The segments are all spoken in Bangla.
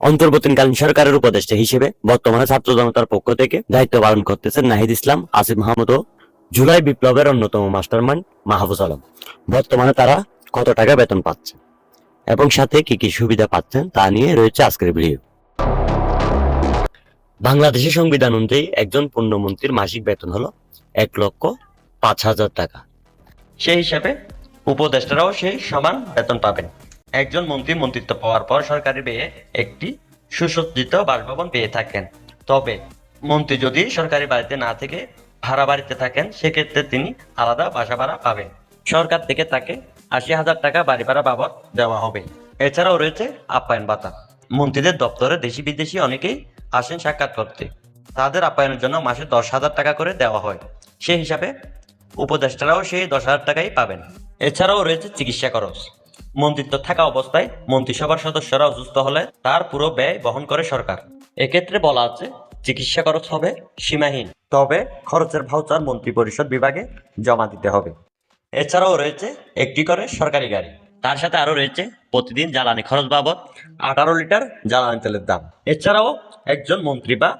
অন্তর্বর্তীকালীন সরকারের উপদেষ্টা হিসেবে বর্তমানে ছাত্র জনতার পক্ষ থেকে দায়িত্ব পালন করতেছেন নাহিদ ইসলাম, আসিফ মাহমুদ ও জুলাই বিপ্লবের অন্যতম মাস্টারমাইন্ড মাহফুজ আলম। বর্তমানে তারা কত টাকা বেতন পাচ্ছে এবং সাথে কি কি সুবিধা পাচ্ছেন তা নিয়ে রয়েছে আজকের ভিডিও। বাংলাদেশের সংবিধান অনুযায়ী একজন পূর্ণমন্ত্রীর মাসিক বেতন হলো এক লক্ষ পাঁচ হাজার টাকা। সেই হিসাবে উপদেষ্টারাও সেই সমান বেতন পাবেন। একজন মন্ত্রী মন্ত্রিত্ব পাওয়ার পর সরকারি ব্যয়ে একটি সুসজ্জিত বাসভবন পেয়ে থাকেন। তবে মন্ত্রী যদি সরকারি বাড়িতে না থেকে ভাড়া বাড়িতে থাকেন, সেক্ষেত্রে তিনি আলাদা বাসা ভাড়া পাবেন। সরকার থেকে তাকে আশি হাজার টাকা বাড়ি ভাড়া বাবদ দেওয়া হবে। এছাড়াও রয়েছে আপ্যায়ন ভাতা। মন্ত্রীদের দপ্তরে দেশি বিদেশি অনেকেই আসেন সাক্ষাৎ করতে। তাদের আপ্যায়নের জন্য মাসে দশ হাজার টাকা করে দেওয়া হয়। সেই হিসাবে উপদেষ্টারাও সেই দশ হাজার টাকাই পাবেন। এছাড়াও রয়েছে চিকিৎসা খরচ। মন্ত্রিত্ব থাকা অবস্থায় মন্ত্রিসভার সদস্যরা অসুস্থ হলে তার পুরো ব্যয় বহন করে সরকার। এক্ষেত্রে বলা আছে, চিকিৎসা খরচ হবে, সীমাহীন। তবে খরচের ভাউচার মন্ত্রী পরিষদ বিভাগে জমা দিতে হবে। এছাড়াও রয়েছে একটি করে সরকারি গাড়ি। তার সাথে আরও রয়েছে প্রতিদিন জ্বালানি খরচ বাবদ আঠারো লিটার জ্বালানি তেলের দাম। এছাড়াও একজন মন্ত্রী বা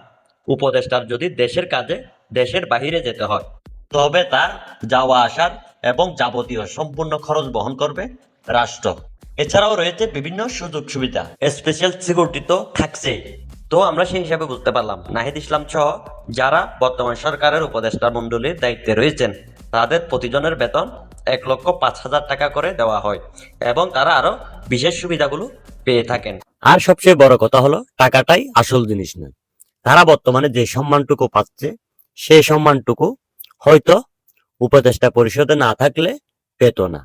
উপদেষ্টার যদি দেশের কাজে, দেশের বাহিরে যেতে হয়, তবে তার যাওয়া আসার এবং যাবতীয় সম্পূর্ণ খরচ বহন করবে রাষ্ট্র। এছাড়াও রয়েছে বিভিন্ন সুযোগ সুবিধা। স্পেশাল সিকিউরিটি তো থাকছেই। তো আমরা সেই হিসাবে বুঝতে পারলাম। নাহিদ ইসলাম সহ যারা বর্তমান সরকারের উপদেষ্টা মণ্ডলীর দায়িত্বে রয়েছেন, তাদের প্রতিজনের বেতন এক লক্ষ পাঁচ হাজার টাকা করে দেওয়া হয় এবং তারা আরও বিশেষ সুবিধাগুলো পেয়ে থাকেন। আর সবচেয়ে বড় কথা হলো, টাকাটাই আসল জিনিস নয়। তারা বর্তমানে যে সম্মানটুকু পাচ্ছে সেই সম্মানটুকু হয়তো উপদেষ্টা পরিষদে না থাকলে পেত না।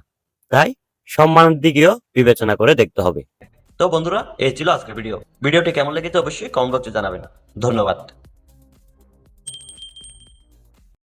তাই সম্মানের দিকেও বিবেচনা করে দেখতে হবে। তো বন্ধুরা, এই ছিল আজকের ভিডিও। ভিডিওটি কেমন লেগেছে অবশ্যই কমেন্ট বক্সে জানাবেন। ধন্যবাদ।